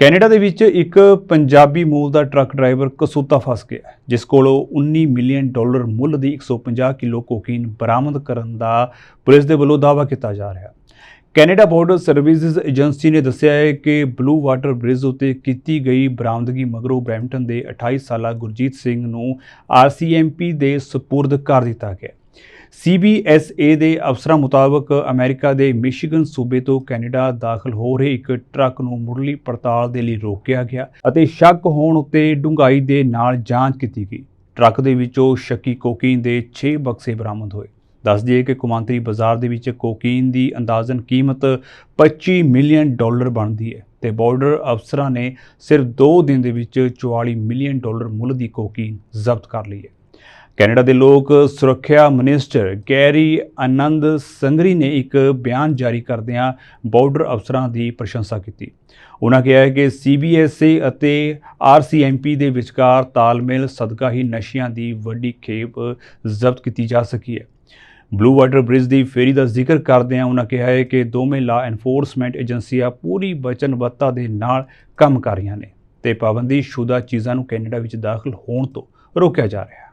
Canada ਦੇ ਵਿੱਚ ਇੱਕ ਪੰਜਾਬੀ ਮੂਲ ਦਾ ਟਰੱਕ ਡਰਾਈਵਰ ਕਸੂਤਾ ਫਸ ਗਿਆ ਜਿਸ ਕੋਲੋਂ 19 ਮਿਲੀਅਨ ਡਾਲਰ ਮੁੱਲ ਦੀ 150 ਕਿਲੋ ਕੋਕੀਨ ਬਰਾਮਦ ਕਰਨ ਦਾ ਪੁਲਿਸ ਦੇ ਵੱਲੋਂ ਦਾਅਵਾ ਕੀਤਾ ਜਾ ਰਿਹਾ ਕੈਨੇਡਾ ਬਾਰਡਰ ਸਰਵਿਸਿਜ਼ ਏਜੰਸੀ ਨੇ ਦੱਸਿਆ ਹੈ ਕਿ ਬਲੂ ਵਾਟਰ ਬ੍ਰਿਜ ਉਤੇ ਕੀਤੀ ਗਈ ਬਰਾਮਦਗੀ ਮਗਰੋਂ ਬ੍ਰੈਂਪਟਨ ਦੇ 28 ਸਾਲਾ ਗੁਰਜੀਤ ਸਿੰਘ ਨੂੰ ਆਰਸੀਐਮਪੀ ਦੇ ਸਪੁਰਦ ਕਰ ਦਿੱਤਾ ਗਿਆ ਸੀਬੀਐਸਏ ਦੇ ਅਫਸਰਾਂ ਮੁਤਾਬਕ ਅਮਰੀਕਾ ਦੇ ਮਿਸ਼ੀਗਨ ਸੂਬੇ ਤੋਂ ਕੈਨੇਡਾ ਦਾਖਲ ਹੋ ਰਹੇ ਇੱਕ ਟਰੱਕ ਨੂੰ ਮੁੱਢਲੀ ਪੜਤਾਲ ਦੇ ਲਈ ਰੋਕਿਆ ਗਿਆ ਅਤੇ ਸ਼ੱਕ ਹੋਣ ਉੱਤੇ ਡੂੰਘਾਈ ਦੇ ਨਾਲ ਜਾਂਚ ਕੀਤੀ ਗਈ। ਟਰੱਕ ਦੇ ਵਿੱਚੋਂ ਸ਼ੱਕੀ ਕੋਕੀਨ ਦੇ 6 ਬਕਸੇ ਬਰਾਮਦ ਹੋਏ। ਦੱਸ ਦਈਏ ਕਿ ਕੁਮਾਂਤਰੀ ਬਾਜ਼ਾਰ ਦੇ ਵਿੱਚ ਕੋਕੀਨ ਦੀ ਅੰਦਾਜ਼ਨ ਕੀਮਤ 25 ਮਿਲੀਅਨ ਡਾਲਰ ਬਣਦੀ ਹੈ ਤੇ ਬਾਰਡਰ ਅਫਸਰਾਂ ਨੇ ਸਿਰਫ 2 ਦਿਨ ਦੇ ਵਿੱਚ 44 ਮਿਲੀਅਨ ਡਾਲਰ ਮੁੱਲ ਦੀ ਕੋਕੀਨ ਜ਼ਬਤ ਕਰ ਲਈ ਹੈ। ਕੈਨੇਡਾ ਦੇ ਲੋਕ ਸੁਰੱਖਿਆ ਮਿਨਿਸਟਰ ਗੈਰੀ ਆਨੰਦ ਸੰਗਰੀ ਨੇ ਇੱਕ ਬਿਆਨ ਜਾਰੀ ਕਰਦਿਆਂ ਬਾਰਡਰ ਅਫਸਰਾਂ ਦੀ ਪ੍ਰਸ਼ੰਸਾ ਕੀਤੀ। ਉਹਨਾਂ ਕਿਹਾ ਹੈ ਕਿ ਸੀਬੀਐਸਏ ਅਤੇ ਆਰਸੀਐਮਪੀ ਦੇ ਵਿਚਕਾਰ ਤਾਲਮੇਲ, ਸਦਕਾ ਹੀ ਨਸ਼ਿਆਂ ਦੀ ਵੱਡੀ ਖੇਪ ਜ਼ਬਤ ਕੀਤੀ ਜਾ ਸਕੀ ਹੈ। ਬਲੂ ਵਾਟਰ ਬ੍ਰਿਜ ਦੀ ਫੇਰੀ ਦਾ ਜ਼ਿਕਰ ਕਰਦਿਆਂ ਉਹਨਾਂ ਕਿਹਾ ਹੈ ਕਿ ਦੋਵੇਂ ਲਾ ਐਨਫੋਰਸਮੈਂਟ ਏਜੰਸੀਆਂ ਪੂਰੀ ਵਚਨਬੱਧਤਾ ਦੇ ਨਾਲ ਕੰਮ ਕਰ ਰਹੀਆਂ ਨੇ ਤੇ ਪਾਬੰਦੀ ਸ਼ੁਦਾ ਚੀਜ਼ਾਂ ਨੂੰ ਕੈਨੇਡਾ ਵਿੱਚ ਦਾਖਲ ਹੋਣ ਤੋਂ ਰੋਕਿਆ ਜਾ ਰਿਹਾ ਹੈ।